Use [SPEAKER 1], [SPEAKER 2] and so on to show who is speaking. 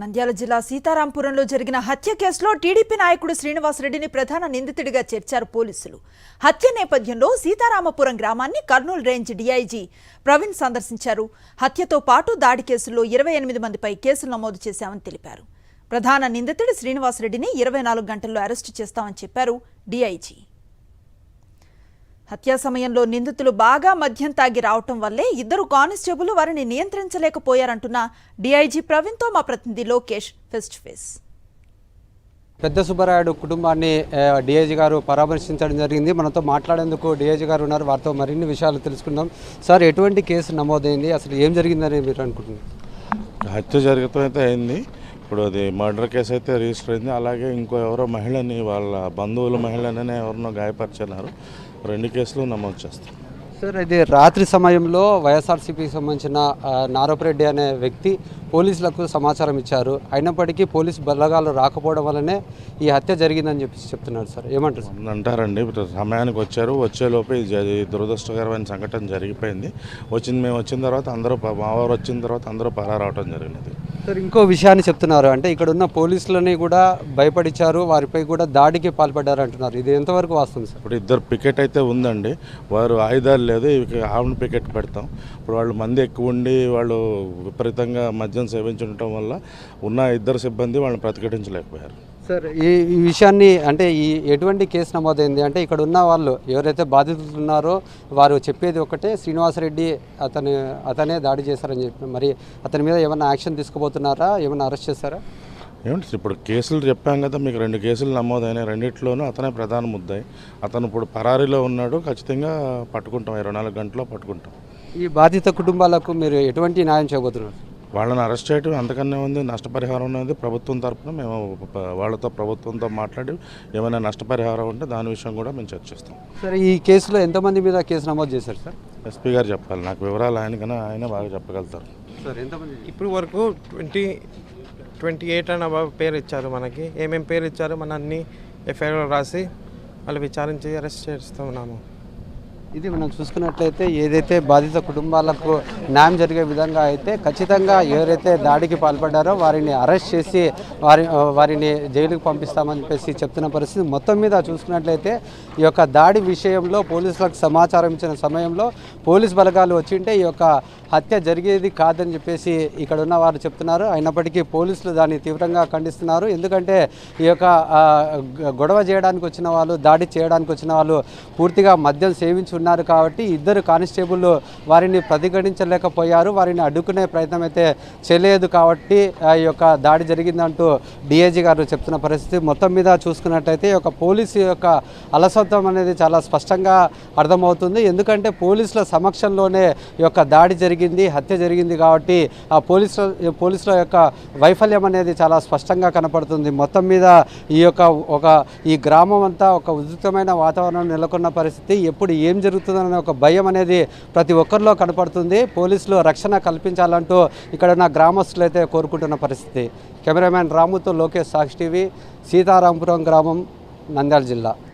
[SPEAKER 1] నంద్యాల జిల్లా సీతారాంపురంలో జరిగిన హత్య కేసులో టీడీపీ నాయకుడు శ్రీనివాసరెడ్డిని ప్రధాన నిందితుడిగా చేర్చారు పోలీసులు. హత్య నేపథ్యంలో సీతారామపురం గ్రామాన్ని కర్నూలు రేంజ్ డీఐజీ ప్రవీణ్ సందర్శించారు. హత్యతో పాటు దాడి కేసుల్లో ఇరవై ఎనిమిది మందిపై కేసులు నమోదు చేశామని తెలిపారు. ప్రధాన నిందితుడు శ్రీనివాసరెడ్డిని ఇరవై నాలుగు గంటల్లో అరెస్టు చేస్తామని చెప్పారు డీఐజీ. హత్యా సమయంలో నిందితులు బాగా మద్యం తాగి రావటం వల్లే ఇద్దరు కానిస్టేబుల్ వారిని నియంత్రించలేకపోయారంటున్న డీఐజీ ప్రవీణ్తో మా ప్రతినిధి లోకేష్ ఫేస్ టు ఫేస్.
[SPEAKER 2] పెద్ద సుబ్బరాయుడు కుటుంబాన్ని డిఐజీ గారు పరామర్శించడం జరిగింది. మనతో మాట్లాడేందుకు డిఐజీ గారు ఉన్నారు. వారితో మరిన్ని విషయాలు తెలుసుకుందాం. సార్ ఎటువంటి కేసు నమోదైంది? అసలు ఏం జరిగిందని మీరు అనుకుంటున్నారు?
[SPEAKER 3] హత్య జరగటం అయితే అయింది. ఇప్పుడు అది మర్డర్ కేసు అయితే రిజిస్టర్ అయింది. అలాగే ఇంకో ఎవరో మహిళని వాళ్ళ బంధువుల మహిళని ఎవరినో గాయపరిచినారు. రెండు కేసులు నమోదు చేస్తాం.
[SPEAKER 2] సార్ ఇది రాత్రి సమయంలో వైఎస్ఆర్సీపీకి సంబంధించిన నారపరెడ్డి అనే వ్యక్తి పోలీసులకు సమాచారం ఇచ్చారు. అయినప్పటికీ పోలీస్ బలగాలు రాకపోవడం వల్లనే ఈ హత్య జరిగిందని చెప్పి చెప్తున్నారు సార్. ఏమంటారు సార్?
[SPEAKER 3] అంటారండి సమయానికి వచ్చారు. వచ్చేలోపు దురదృష్టకరమైన సంఘటన జరిగిపోయింది. వచ్చింది మేము వచ్చిన తర్వాత అందరూ ప- మా వారు వచ్చిన తర్వాత అందరూ పరారవటం జరిగినది.
[SPEAKER 2] సార్ ఇంకో విషయాన్ని చెప్తున్నారు. అంటే ఇక్కడ ఉన్న పోలీసులని కూడా భయపడిచ్చారు వారిపై కూడా దాడికి పాల్పడ్డారు అంటున్నారు. ఇది ఎంతవరకు వాస్తుంది సార్?
[SPEAKER 3] ఇప్పుడు ఇద్దరు పికెట్ అయితే ఉందండి. వారు ఆయుధాలు లేదు ఆవును పికెట్ పెడతాం. ఇప్పుడు వాళ్ళు మంది ఎక్కువ ఉండి వాళ్ళు విపరీతంగా మద్యం సేవించడం వల్ల ఉన్న ఇద్దరు సిబ్బంది వాళ్ళని ప్రతిఘటించలేకపోయారు
[SPEAKER 2] సార్ ఈ ఈ విషయాన్ని అంటే ఈ ఎటువంటి కేసు నమోదైంది అంటే ఇక్కడ ఉన్న వాళ్ళు ఎవరైతే బాధితులు ఉన్నారో వారు చెప్పేది ఒకటే శ్రీనివాసరెడ్డి అతను అతనే దాడి చేశారని చెప్పి. మరి అతని మీద ఏమైనా యాక్షన్ తీసుకోబోతున్నారా ఏమైనా అరెస్ట్ చేస్తారా
[SPEAKER 3] ఏమిటి ఇప్పుడు కేసులు చెప్పాం కదా మీకు రెండు కేసులు నమోదైనాయి. రెండిట్లోనూ అతనే ప్రధాన ముద్దాయి. అతను ఇప్పుడు పరారీలో ఉన్నాడు ఖచ్చితంగా పట్టుకుంటాం. ఇరవై నాలుగు గంటల్లో పట్టుకుంటాం.
[SPEAKER 2] ఈ బాధిత కుటుంబాలకు మీరు ఎటువంటి న్యాయం చేయబోతున్నారు?
[SPEAKER 3] వాళ్ళని అరెస్ట్ చేయడం అంతకన్నా ఉంది? నష్టపరిహారం అనేది ప్రభుత్వం తరపున. మేము వాళ్ళతో ప్రభుత్వంతో మాట్లాడి ఏమైనా నష్టపరిహారం ఉంటే దాని విషయం కూడా మేము చర్చిస్తాం
[SPEAKER 2] సార్ ఈ కేసులో ఎంతమంది మీద కేసు నమోదు చేశారు సార్?
[SPEAKER 3] ఎస్పీ గారు చెప్పాలి. నాకు వివరాలు ఆయనకన్నా ఆయన బాగా చెప్పగలుగుతారు.
[SPEAKER 2] సార్ ఎంతమంది?
[SPEAKER 4] ఇప్పుడు వరకు ట్వంటీ ట్వంటీ ఎయిట్ అని అబౌవ్ పేరు ఇచ్చారు మనకి. ఏమేం పేరు ఇచ్చారు? మన అన్ని ఎఫ్ఐఆర్ రాసి వాళ్ళు విచారించి అరెస్ట్ చేస్తూ ఉన్నాము
[SPEAKER 2] ఇది మనం చూసుకున్నట్లయితే ఏదైతే బాధిత కుటుంబాలకు న్యాయం జరిగే విధంగా అయితే ఖచ్చితంగా ఎవరైతే దాడికి పాల్పడ్డారో వారిని అరెస్ట్ చేసి వారి వారిని జైలుకు పంపిస్తామని చెప్పేసి చెప్తున్న పరిస్థితి మొత్తం మీద చూసుకున్నట్లయితే ఈ యొక్క దాడి విషయంలో పోలీసులకు సమాచారం ఇచ్చిన సమయంలో పోలీస్ బలగాలు వచ్చింటే ఈ యొక్క హత్య జరిగేది కాదని చెప్పేసి ఇక్కడ ఉన్న వారు చెప్తున్నారు. అయినప్పటికీ పోలీసులు దాన్ని తీవ్రంగా ఖండిస్తున్నారు. ఎందుకంటే ఈ యొక్క గొడవ చేయడానికి వచ్చిన వాళ్ళు దాడి చేయడానికి వచ్చిన వాళ్ళు పూర్తిగా మద్యం సేవించి ఉన్నారు కాబట్టి ఇద్దరు కానిస్టేబుల్ వారిని ప్రతిఘటించలేకపోయారు. వారిని అడ్డుకునే ప్రయత్నం అయితే చేయలేదు కాబట్టి ఆ ఈ యొక్క దాడి జరిగిందంటూ డిఐజీ గారు చెప్తున్న పరిస్థితి. మొత్తం మీద చూసుకున్నట్టయితే ఈ యొక్క పోలీసు యొక్క అలసత్వం అనేది చాలా స్పష్టంగా అర్థమవుతుంది. ఎందుకంటే పోలీసుల సమక్షంలోనే ఈ యొక్క దాడి జరిగింది హత్య జరిగింది కాబట్టి ఆ పోలీసుల పోలీసుల యొక్క వైఫల్యం అనేది చాలా స్పష్టంగా కనపడుతుంది. మొత్తం మీద ఈ యొక్క ఒక ఈ గ్రామం అంతా ఒక ఉధృతమైన వాతావరణం నెలకొన్న పరిస్థితి. ఎప్పుడు ఏం జరుగుతుందనే ఒక భయం అనేది ప్రతి ఒక్కరిలో కనపడుతుంది. పోలీసులు రక్షణ కల్పించాలంటూ ఇక్కడ ఉన్న గ్రామస్తులు అయితే కోరుకుంటున్న పరిస్థితి. కెమెరామ్యాన్ రాముతో లోకేష్ సాక్షి టీవీ సీతారాంపురం గ్రామం నంద్యాల జిల్లా.